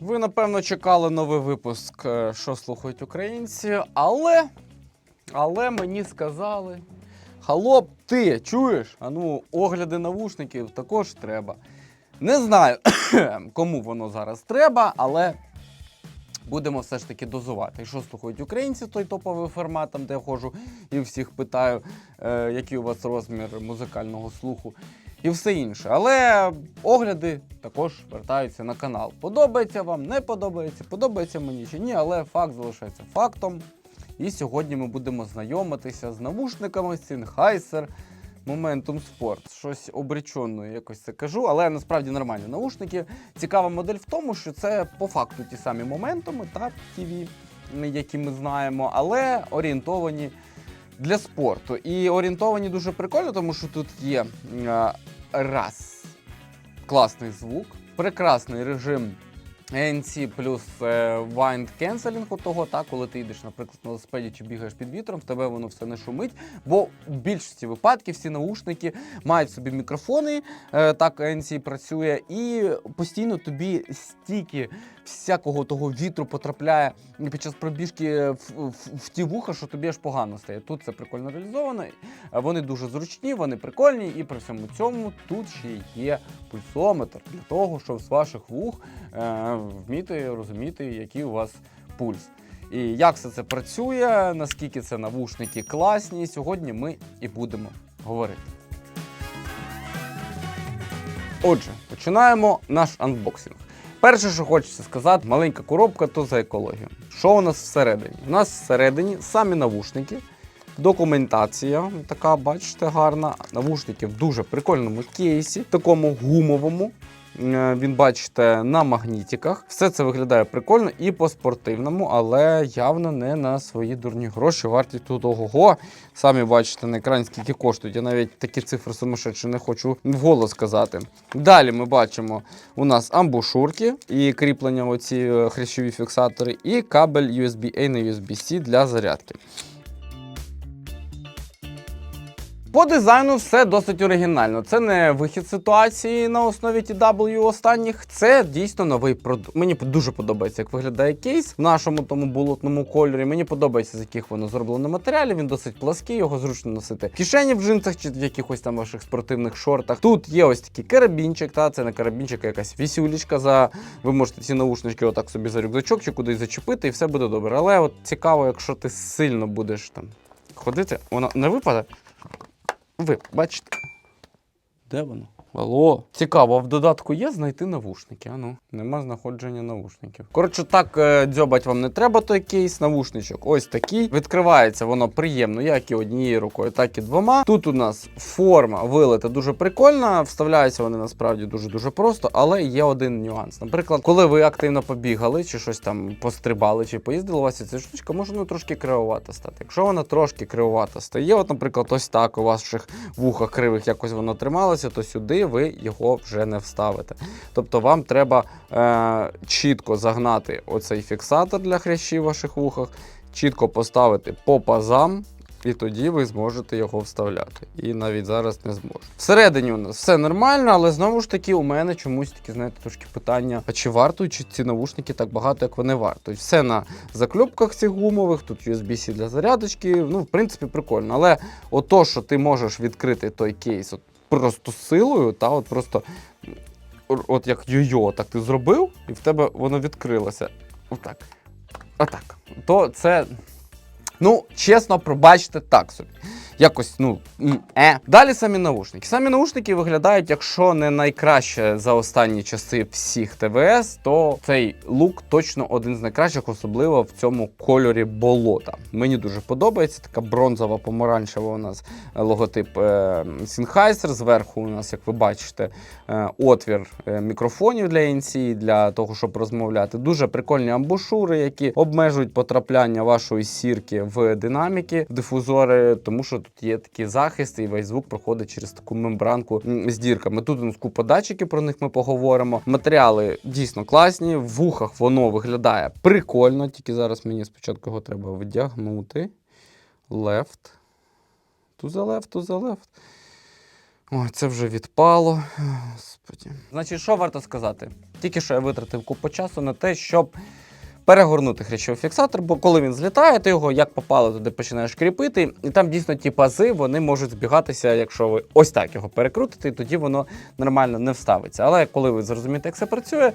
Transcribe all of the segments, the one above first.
Ви, напевно, чекали новий випуск, е, що слухають українці, але. Але мені сказали. Халоп, ти чуєш? А ну, огляди навушників також треба. Не знаю, кому воно зараз треба, але будемо все ж таки дозувати. Що слухають українці, той топовий формат, там, де я ходжу і всіх питаю, е, який у вас розмір музикального слуху і все інше. Але огляди також вертаються на канал. Подобається вам, не подобається, подобається мені чи ні, але факт залишається фактом. І сьогодні ми будемо знайомитися з навушниками Sennheiser Momentum Sport. Щось обречено якось це кажу, але насправді нормальні навушники. Цікава модель в тому, що це по факту ті самі моментуми та TV, які ми знаємо, але орієнтовані для спорту. І орієнтовані дуже прикольно, тому що тут є е, раз класний звук, прекрасний режим ANC плюс е, wind cancelling у того, так, коли ти йдеш, наприклад, на велосипеді чи бігаєш під вітром, в тебе воно все не шумить. Бо в більшості випадків всі наушники мають собі мікрофони, е, так ANC працює, і постійно тобі стільки всякого того вітру потрапляє під час пробіжки в, в, в ті вуха, що тобі аж погано стає. Тут це прикольно реалізовано. Вони дуже зручні, вони прикольні, і при всьому цьому тут ще є пульсометр для того, щоб з ваших вух е, вміти розуміти, який у вас пульс. І як все це працює, наскільки це навушники класні, сьогодні ми і будемо говорити. Отже, починаємо наш анбоксинг. Перше, що хочеться сказати, маленька коробка то за екологію. Що у нас всередині? У нас всередині самі навушники, документація, така, бачите, гарна. Навушники в дуже прикольному кейсі, такому гумовому. Е, Він бачите на магнітиках. Все це виглядає прикольно і по-спортивному, але явно не на свої дурні гроші. Вартість тут ого. Самі бачите на екрані, скільки коштують. Я навіть такі цифри сумасшедші не хочу вголос сказати. Далі ми бачимо у нас амбушурки і кріплення оці е, хрящові фіксатори, і кабель USB-A на USB-C для зарядки. По дизайну все досить оригінально. Це не вихід ситуації на основі TW останніх. Це дійсно новий продукт. Мені дуже подобається, як виглядає кейс в нашому тому болотному кольорі. Мені подобається, з яких воно зроблено матеріалів. Він досить плаский, його зручно носити в кишені в джинсах чи в якихось там ваших спортивних шортах. Тут є ось такий карабінчик, та це не карабінчик, а якась вісюлічка. За ви можете ці наушнички отак собі за рюкзачок чи кудись зачепити, і все буде добре. Але от цікаво, якщо ти сильно будеш там ходити, воно не випаде. Ви бачите? Де воно? Алло. Цікаво, а в додатку є знайти навушники. А ну, нема знаходження навушників. Коротше, так е, дзьобать вам не треба той кейс, навушничок. Ось такий. Відкривається воно приємно, як і однією рукою, так і двома. Тут у нас форма вилита дуже прикольна. Вставляються вони насправді дуже-дуже просто, але є один нюанс. Наприклад, коли ви активно побігали, чи щось там пострибали, чи поїздили, у вас ця штучка може ну, трошки кривовата стати. Якщо вона трошки кривовата стає, от, наприклад, ось так у ваших вухах кривих якось воно трималося, то сюди ви його вже не вставите. Тобто вам треба е, чітко загнати оцей фіксатор для хрящів в ваших вухах, чітко поставити по пазам. І тоді ви зможете його вставляти. І навіть зараз не зможете. Всередині у нас все нормально, але знову ж таки, у мене чомусь такі, знаєте, трошки питання: а чи вартують чи ці навушники так багато, як вони вартують? Все на закльопках цих гумових, тут USB-C для зарядочки. Ну, в принципі, прикольно. Але ото, що ти можеш відкрити той кейс от просто силою, та от просто от як йо-йо, так ти зробив, і в тебе воно відкрилося. Отак. Отак. То це. Ну, чесно, пробачте так собі. Якось, ну, е. Далі самі наушники. Самі наушники виглядають, якщо не найкраще за останні часи всіх ТВС, то цей лук точно один з найкращих, особливо в цьому кольорі болота. Мені дуже подобається. Така бронзова помаранчева у нас е, логотип е, Sennheiser. Зверху у нас, як ви бачите, е, отвір е, мікрофонів для ANC, для того, щоб розмовляти. Дуже прикольні амбушури, які обмежують потрапляння вашої сірки в динаміки, в дифузори, тому що тут є такі захисти, і весь звук проходить через таку мембранку з дірками. Тут у нас купа датчиків, про них ми поговоримо. Матеріали дійсно класні. В вухах воно виглядає прикольно, тільки зараз мені спочатку його треба вдягнути. Лефт. Туза лефт, туза лефт. Ой, це вже відпало. Господі. Значить, що варто сказати? Тільки що я витратив купу часу на те, щоб перегорнути хрящовий фіксатор, бо коли він злітає, ти його як попало туди починаєш кріпити, і там дійсно ті пази вони можуть збігатися, якщо ви ось так його перекрутите, і тоді воно нормально не вставиться. Але коли ви зрозумієте, як це працює,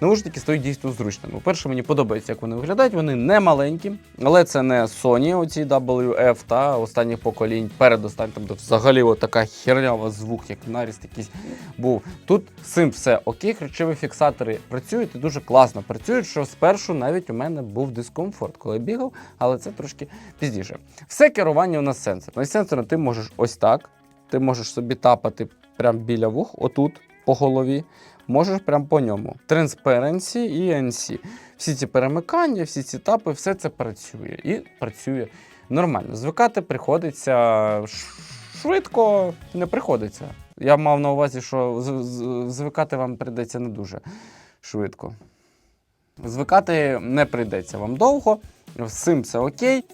наушники стають дійсно зручними. По-перше, мені подобається, як вони виглядають. Вони не маленькі, але це не Sony, оці WF та останніх поколінь. Передостаннім, там де взагалі така хернява звук, як наріст якийсь був. Тут з цим все окей, хрящові фіксатори працюють і дуже класно працюють, що спершу навіть у мене був дискомфорт, коли бігав, але це трошки пізніше. Все керування у нас сенсорне. Сенсорно ти можеш ось так. Ти можеш собі тапати прямо біля вух, отут, по голові. Можеш прямо по ньому. Transparency і NC. Всі ці перемикання, всі ці тапи, все це працює. І працює нормально. Звикати приходиться швидко, не приходиться. Я мав на увазі, що звикати вам прийдеться не дуже швидко. Звикати не прийдеться вам довго, з цим все окей.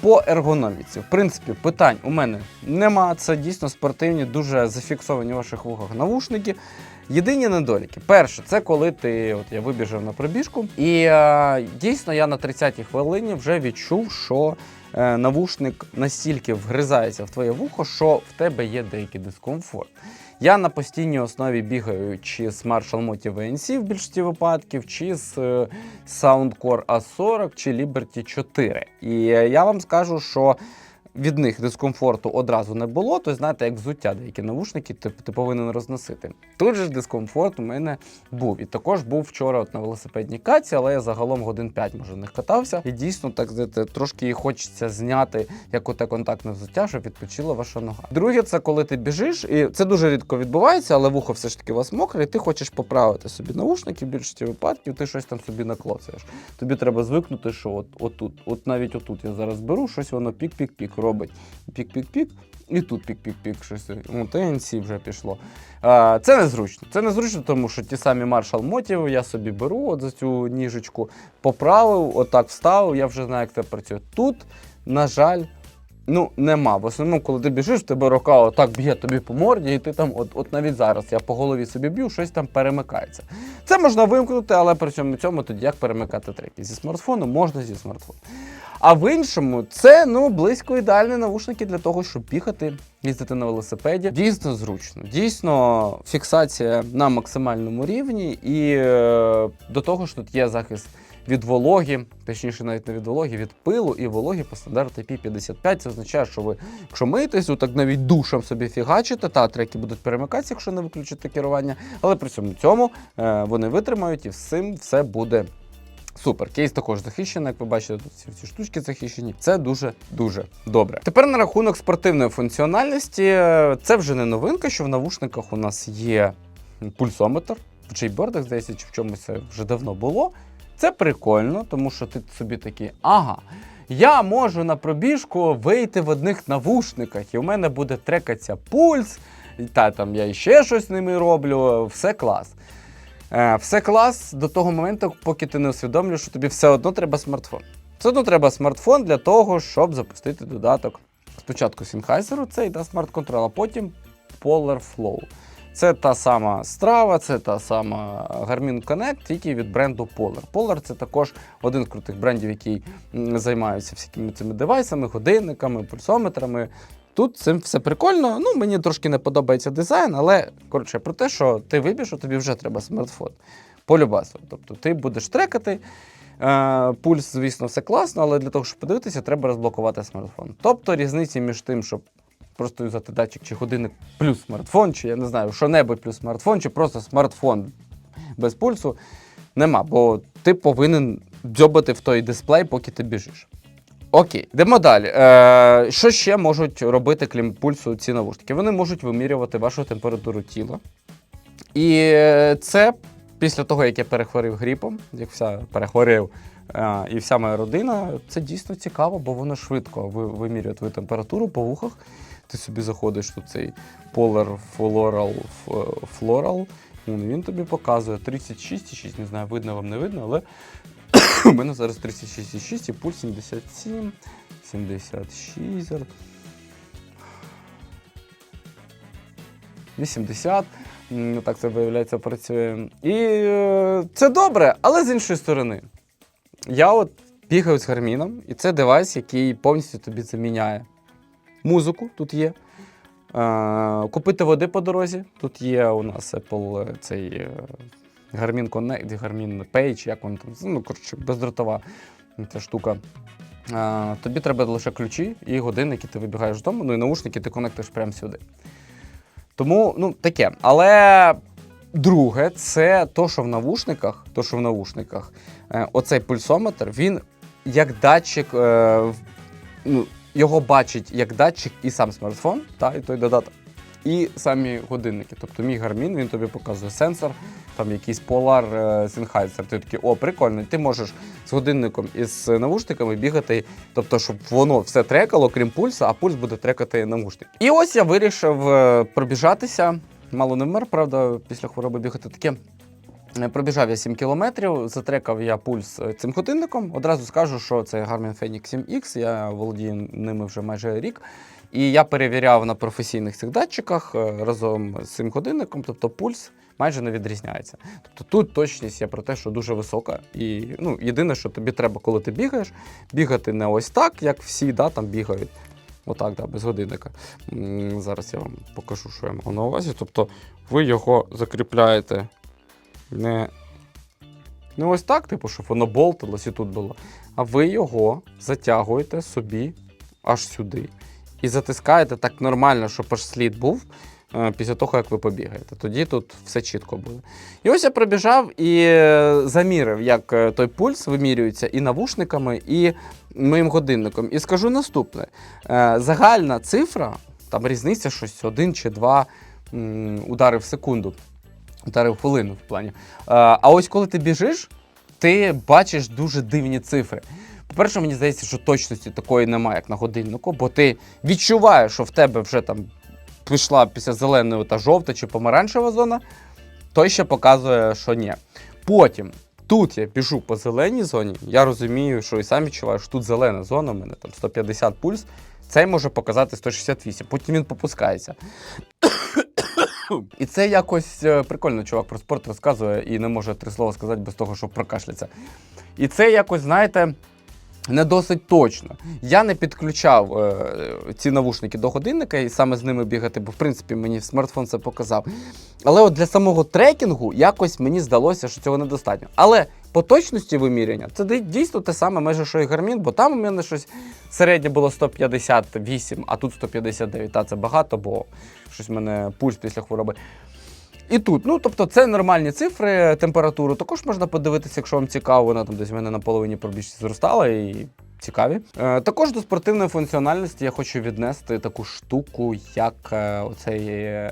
По ергономіці, в принципі, питань у мене нема. Це дійсно спортивні, дуже зафіксовані в ваших вухах навушники. Єдині недоліки. Перше, це коли ти, от я вибіжав на пробіжку, і е, дійсно я на 30-й хвилині вже відчув, що е, навушник настільки вгризається в твоє вухо, що в тебе є деякий дискомфорт. Я на постійній основі бігаю чи з Marshall Motive VNC в більшості випадків, чи з е, Soundcore A40 чи Liberty 4. І е, я вам скажу, що від них дискомфорту одразу не було. Тобто, знаєте, як взуття деякі навушники, ти, ти повинен розносити. Тут же дискомфорт у мене був. І також був вчора от на велосипедній каці, але я загалом годин 5 може них катався. І дійсно, так знаєте, трошки хочеться зняти як оте контактне взуття, щоб відпочила ваша нога. Друге, це коли ти біжиш, і це дуже рідко відбувається, але вухо все ж таки у вас мокре, і ти хочеш поправити собі навушники в більшості випадків, ти щось там собі наклоцаєш. Тобі треба звикнути, що от отут, от навіть отут я зараз беру, щось воно пік-пік-пік робить. Пік-пік-пік. І тут пік-пік-пік щось. Ну, TNC вже пішло. А, це незручно. Це незручно, тому що ті самі маршал мотів я собі беру от за цю ніжечку, поправив, отак вставив, я вже знаю, як це працює. Тут, на жаль, ну нема. В основному, коли ти біжиш, тебе рука отак б'є тобі по морді, і ти там, от, от навіть зараз я по голові собі б'ю, щось там перемикається. Це можна вимкнути, але при цьому цьому тоді як перемикати треки? Зі смартфону можна зі смартфону. А в іншому це ну близько ідеальні навушники для того, щоб бігати, їздити на велосипеді. Дійсно зручно. Дійсно, фіксація на максимальному рівні, і е, до того ж тут є захист від вологи, точніше, навіть не від вологи, від пилу і вологи по стандарту IP55. Це означає, що ви, якщо миєтесь, так навіть душем собі фігачите, та треки будуть перемикатися, якщо не виключити керування. Але при цьому цьому е, вони витримають і цим все буде. Супер, кейс також захищений, як ви бачите, тут всі ці штучки захищені. Це дуже дуже добре. Тепер на рахунок спортивної функціональності, Е, це вже не новинка, що в навушниках у нас є пульсометр. В джейбордах, здається, чи в чомусь це вже давно було. Це прикольно, тому що ти собі такий, ага. Я можу на пробіжку вийти в одних навушниках, і в мене буде трекатися пульс, та там я ще щось з ними роблю, все клас. Е, все клас до того моменту, поки ти не усвідомлюєш, що тобі все одно треба смартфон. Все одно треба смартфон для того, щоб запустити додаток. Спочатку Sennheiser, це йде смарт-контроль, а потім Polar Flow. Це та сама страва, це та сама Garmin Connect, тільки від бренду Polar. Polar це також один з крутих брендів, який займається всякими цими девайсами, годинниками, пульсометрами. Тут цим все прикольно. Ну, мені трошки не подобається дизайн, але коротше про те, що ти вибіж, тобі вже треба смартфон. По любасу. Тобто ти будеш трекати. Е, пульс, звісно, все класно, але для того, щоб подивитися, треба розблокувати смартфон. Тобто різниці між тим, щоб просто взяти датчик чи годинник плюс смартфон, чи я не знаю, що-небудь плюс смартфон, чи просто смартфон без пульсу, нема, бо ти повинен дзьобати в той дисплей, поки ти біжиш. Окей, йдемо далі. Е, що ще можуть робити крім пульсу ці навушники? Вони можуть вимірювати вашу температуру тіла. І е, це після того, як я перехворів гріпом, як вся перехворів і вся моя родина, це дійсно цікаво, бо воно швидко вимірює твою температуру по вухах. Ти собі заходиш тут цей Polar Floral Floral. Він тобі показує 36,6, не знаю, видно вам не видно, але у мене зараз 36,6 і пульс 77, 76. зараз. 80. Так це виявляється працює. І е, це добре, але з іншої сторони, я от бігаю з гарміном, і це девайс, який повністю тобі заміняє музику. Тут є. Е, купити води по дорозі. Тут є у нас Apple е, цей Garmin Connect, Garmin Page, як він там, ну, коротше, бездротова ця штука. Е, тобі треба лише ключі і годинники, ти вибігаєш з дому, ну і наушники ти конектиш прямо сюди. Тому, ну, таке. Але друге, це то, що в навушниках, то, що в навушниках, е, оцей пульсометр, він як датчик, е, ну, його бачить як датчик і сам смартфон, та, і той додаток. І самі годинники. Тобто мій гармін, він тобі показує сенсор, там якийсь Polar е, Sennheiser. Ти такий, о, прикольно, ти можеш з годинником і з навушниками бігати, тобто, щоб воно все трекало, крім пульсу, а пульс буде трекати навушник. І ось я вирішив пробіжатися. Мало не вмер, правда, після хвороби бігати таке. Е, Пробіжав я 7 кілометрів, затрекав я пульс е, цим годинником. Одразу скажу, що це Garmin Fenix 7X, я володію ними вже майже рік. І я перевіряв на професійних цих датчиках е, разом з цим годинником, тобто пульс майже не відрізняється. Тобто тут точність є про те, що дуже висока. І ну, єдине, що тобі треба, коли ти бігаєш, бігати не ось так, як всі да, там бігають. Отак, да, без годинника. Зараз я вам покажу, що я мав на увазі. Тобто ви його закріпляєте не, не ось так, типу, щоб воно болталось і тут було. А ви його затягуєте собі аж сюди. І затискаєте так нормально, щоб аж слід був після того, як ви побігаєте. Тоді тут все чітко буде. І ось я пробіжав і е, замірив, як е, той пульс вимірюється і навушниками, і моїм годинником. І скажу наступне: Е, загальна цифра, там різниця щось один чи два удари в секунду, удари в хвилину в плані. Е, А ось коли ти біжиш, ти бачиш дуже дивні цифри. По-перше, мені здається, що точності такої немає, як на годиннику, бо ти відчуваєш, що в тебе вже там пішла після зеленої та жовта чи помаранчева зона, той ще показує, що ні. Потім. Тут я біжу по зеленій зоні, я розумію, що і сам відчуваю, що тут зелена зона, у мене там 150 пульс, цей може показати 168, потім він попускається. І це якось е, прикольно, чувак про спорт розказує і не може три слова сказати без того, щоб прокашляться. І це якось, знаєте, не досить точно. Я не підключав е, ці навушники до годинника і саме з ними бігати, бо в принципі мені смартфон це показав. Але от для самого трекінгу якось мені здалося, що цього недостатньо. Але по точності виміряння це дійсно те саме, майже що і Garmin, бо там у мене щось середнє було 158, а тут 159. Та це багато, бо щось в мене пульс після хвороби. І тут, ну тобто, це нормальні цифри, температуру також можна подивитися, якщо вам цікаво, вона там десь в мене на половині пробіжці зростала і цікаві. Е, також до спортивної функціональності я хочу віднести таку штуку, як е, оцей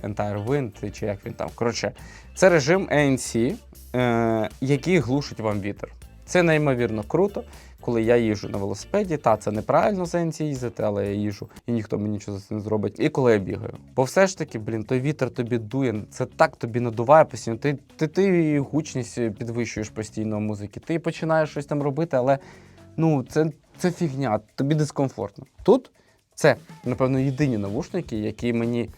Entire Wind, чи як він там. Коротше, це режим ANC, е, який глушить вам вітер. Це неймовірно круто. Коли я їжджу на велосипеді, та це неправильно за їздити, але я їжджу, і ніхто мені нічого за це не зробить. І коли я бігаю. Бо все ж таки, блін, той вітер тобі дує, це так тобі надуває постійно. Ти, ти, ти гучність підвищуєш постійно музики. Ти починаєш щось там робити, але ну це, це фігня, тобі дискомфортно. Тут це, напевно, єдині навушники, які мені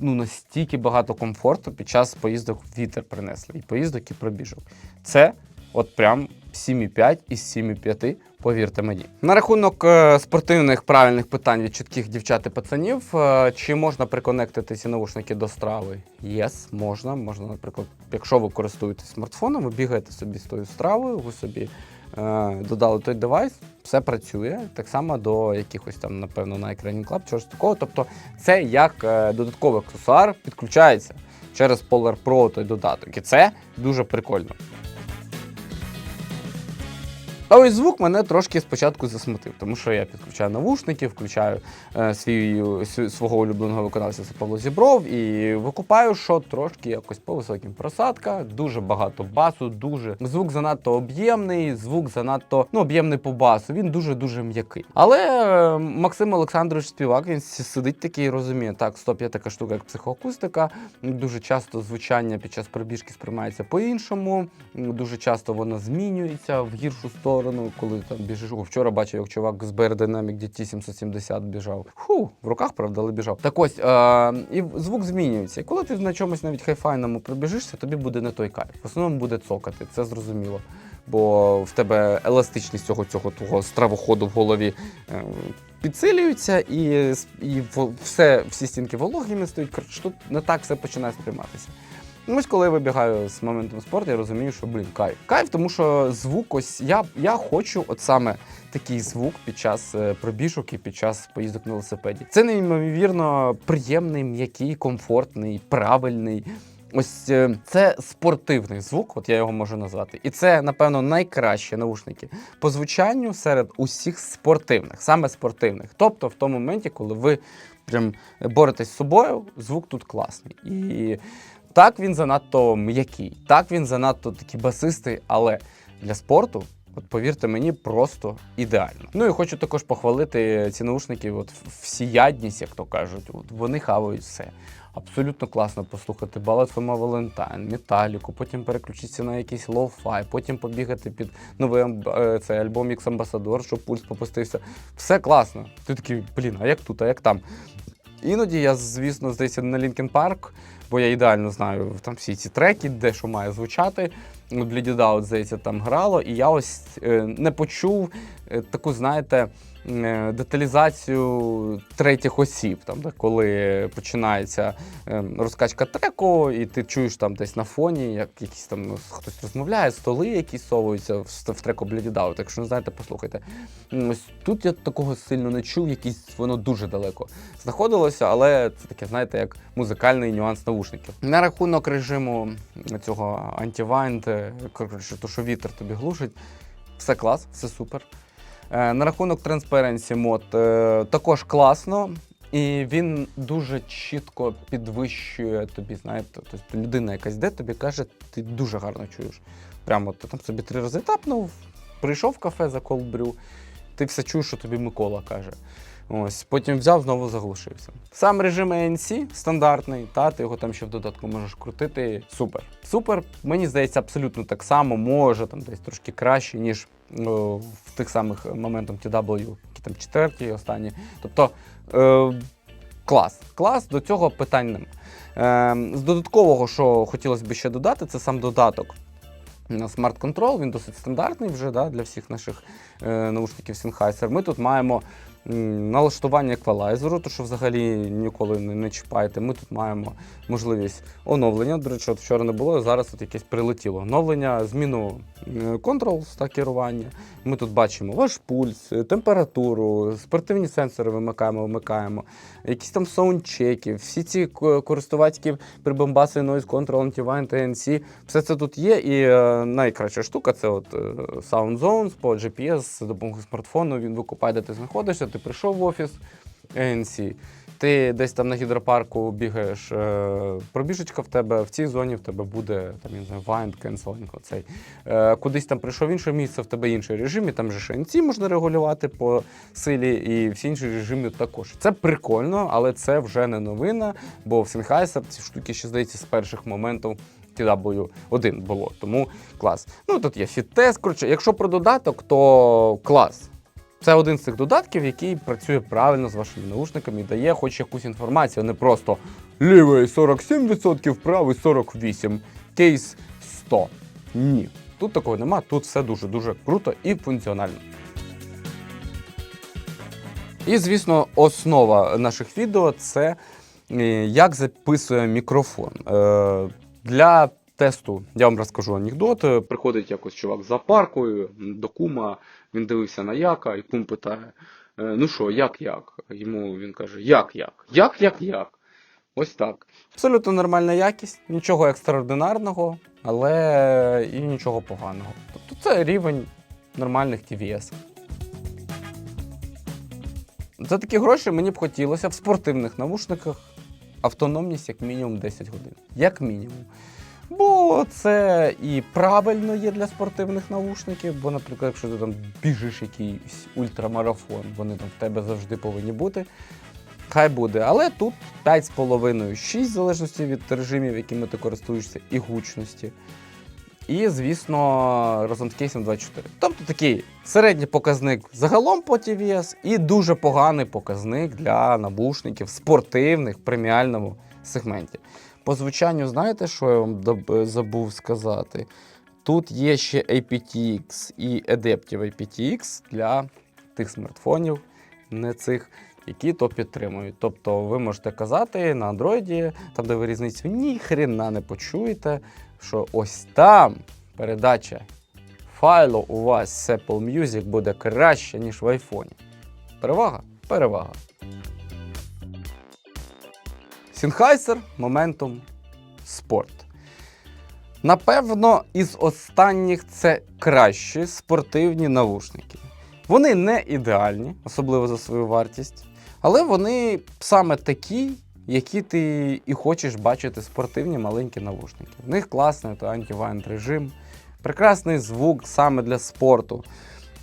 ну, настільки багато комфорту під час поїздок вітер принесли. І поїздок, і пробіжок. Це от прям 7,5 із 7,5, повірте мені. На рахунок е, спортивних правильних питань від чітких дівчат і пацанів, е, чи можна приконектити ці наушники до страви? Єс, можна. Можна, наприклад, якщо ви користуєтесь смартфоном, ви бігаєте собі з тою стравою, ви собі е, додали той девайс, все працює. Так само до якихось там, напевно, на екрані Club, чогось такого. Тобто це як е, додатковий аксесуар підключається через Polar Pro той додаток. І це дуже прикольно. А ось звук мене трошки спочатку засмутив, тому що я підключаю навушники, включаю е, свій, свого улюбленого виконавця це Павло Зібров і викупаю, що трошки якось по високим просадка, дуже багато басу, дуже звук занадто об'ємний, звук занадто ну, об'ємний по басу. Він дуже дуже м'який. Але е, Максим Олександрович Співак він сидить такий і розуміє, так, стоп, є така штука, як психоакустика. Дуже часто звучання під час пробіжки сприймається по-іншому. Дуже часто воно змінюється в гіршу сторону. Сторону, коли там біжиш. О, вчора бачив, як чувак з BR Dynamic DT 770 біжав. Фу, в руках, правда, але біжав. Так ось, е, і звук змінюється. І коли ти на чомусь навіть хайфайному пробіжишся, тобі буде не той кайф. В основному буде цокати, це зрозуміло. Бо в тебе еластичність цього цього твого стравоходу в голові е, підсилюється, і, і все, всі стінки вологими стають. Коротше, тут не так все починає сприйматися. Ну, Ось коли я вибігаю з моментом спорту, я розумію, що блін, кайф. Кайф, тому що звук, ось я, я хочу от саме такий звук під час е, пробіжок і під час поїздок на велосипеді. Це неймовірно приємний, м'який, комфортний, правильний. Ось е, це спортивний звук, от я його можу назвати. І це, напевно, найкращі наушники по звучанню серед усіх спортивних, саме спортивних. Тобто в тому моменті, коли ви прям боретесь з собою, звук тут класний. І так він занадто м'який, так він занадто такий басистий, але для спорту. От повірте мені, просто ідеально. Ну і хочу також похвалити ці наушники, от всіядність, як то кажуть. От вони хавають все. Абсолютно класно послухати from a Valentine, Металіку, потім переключитися на якийсь лоу-фай, потім побігати під новий е, цей альбом X Ambassador, щоб пульс попустився. Все класно. Ти такий, блін, а як тут, а як там? Іноді я, звісно, здається, на Linkin Park, бо я ідеально знаю там всі ці треки, де що має звучати. It Out, здається, там грало, і я ось е, не почув е, таку, знаєте, деталізацію третіх осіб, там, де коли починається е, розкачка треку, і ти чуєш там десь на фоні, як якісь там хтось розмовляє, столи якісь совуються в, треку Out. Якщо не знаєте, послухайте. Ось тут я такого сильно не чув, якісь воно дуже далеко знаходилося, але це таке, знаєте, як музикальний нюанс наушників. На рахунок режиму цього антивайнд, е, коротше, то, що вітер тобі глушить, все клас, все супер. Е, На рахунок Transparency мод е, також класно. І він дуже чітко підвищує тобі, знаєте, тобто людина якась йде, тобі каже, ти дуже гарно чуєш. Прямо ти там собі три рази тапнув, прийшов в кафе за колбрю, ти все чуєш, що тобі Микола каже. Ось, потім взяв, знову заглушився. Сам режим ANC стандартний, та ти його там ще в додатку можеш крутити. Супер. Супер, мені здається, абсолютно так само, може там десь трошки краще, ніж о, в тих самих моментом TW, які там четверті, останні. Тобто е, клас. Клас, до цього питань нема. Е, з додаткового, що хотілося б ще додати, це сам додаток. Control, він досить стандартний вже да, для всіх наших е, наушників Sennheiser. Ми тут маємо налаштування еквалайзеру, то що взагалі ніколи не, не чіпаєте. Ми тут маємо можливість оновлення. До речі, от вчора не було, зараз от якесь прилетіло оновлення, зміну контрол та керування. Ми тут бачимо ваш пульс, е, температуру, спортивні сенсори вимикаємо, вимикаємо, якісь там саундчеки, всі ці ко- користувацькі прибамбаси, Noise Control, Antivind, ANC, все це тут є. І е, найкраща штука це от е, Sound Zones по GPS з допомогою смартфону. Він викупає, де ти знаходишся, ти прийшов в офіс ANC. Ти десь там на гідропарку бігаєш, е, пробіжечка в тебе, в цій зоні в тебе буде там, я не знаю, wind canceling, оцей. Е, кудись там прийшов в інше місце, в тебе інший режим, і там же ще можна регулювати по силі, і всі інші режими також. Це прикольно, але це вже не новина, бо в Sennheiser ці штуки ще здається з перших моментів TW1 було, тому клас. Ну тут є фіт-тест. Коротше, якщо про додаток, то клас. Це один з цих додатків, який працює правильно з вашими наушниками і дає хоч якусь інформацію, а не просто лівий 47%, правий 48%, кейс 100. Ні. Тут такого нема, тут все дуже-дуже круто і функціонально. І, звісно, основа наших відео це е, як записує мікрофон. Е, Для тесту я вам розкажу анекдот. Приходить якось чувак за паркою до кума, він дивився на яка, і кум питає: «Е, Ну що, як як? Йому він каже, як як? Як як як? Ось так. Абсолютно нормальна якість, нічого екстраординарного, але і нічого поганого. Тобто це рівень нормальних TVS. За такі гроші мені б хотілося в спортивних навушниках автономність як мінімум 10 годин. Як мінімум. Бо це і правильно є для спортивних навушників, бо, наприклад, якщо ти там біжиш якийсь ультрамарафон, вони там в тебе завжди повинні бути. Хай буде. Але тут 5,5-6, в залежності від режимів, якими ти користуєшся, і гучності. І, звісно, з кейсом 24. Тобто такий середній показник загалом по TVS і дуже поганий показник для набушників спортивних в преміальному сегменті. По звучанню, знаєте, що я вам забув сказати? Тут є ще aptX і Adaptive aptX для тих смартфонів, не цих, які то підтримують. Тобто ви можете казати на Android, там, де ви різницю ні хрена не почуєте, що ось там передача файлу у вас з Apple Music буде краще, ніж в айфоні. Перевага? Перевага. Sennheiser Momentum Sport. Напевно, із останніх це кращі спортивні навушники. Вони не ідеальні, особливо за свою вартість, але вони саме такі, які ти і хочеш бачити спортивні маленькі навушники. В них класний то антивайнд режим, прекрасний звук саме для спорту.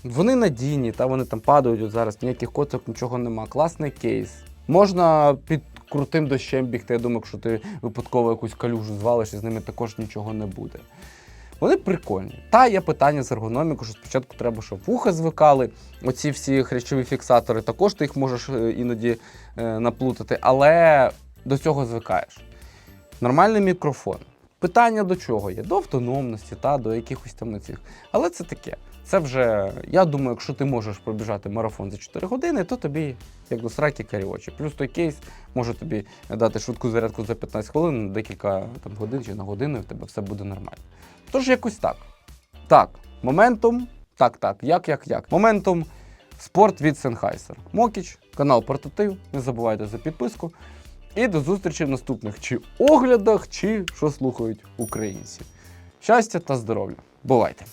Вони надійні, та вони там падають от зараз, ніяких коток, нічого нема. Класний кейс. Можна під крутим дощем бігти. Я думаю, якщо ти випадково якусь калюжу звалиш, і з ними також нічого не буде. Вони прикольні. Та є питання з ергономікою, що спочатку треба, щоб вуха звикали. Оці всі хрящові фіксатори, також ти їх можеш е, іноді е, наплутати, але до цього звикаєш. Нормальний мікрофон. Питання до чого є? До автономності та до якихось там цих. Але це таке. Це вже, я думаю, якщо ти можеш пробіжати марафон за 4 години, то тобі як до сраки карі очі. Плюс той кейс може тобі дати швидку зарядку за 15 хвилин, декілька там, годин чи на годину, і в тебе все буде нормально. Тож якось так. Так, моментум. Так, так, як, як, як. Моментум спорт від Sennheiser. Мокіч, канал Портатив. Не забувайте за підписку. І до зустрічі в наступних чи оглядах, чи що слухають українці. Щастя та здоров'я. Бувайте!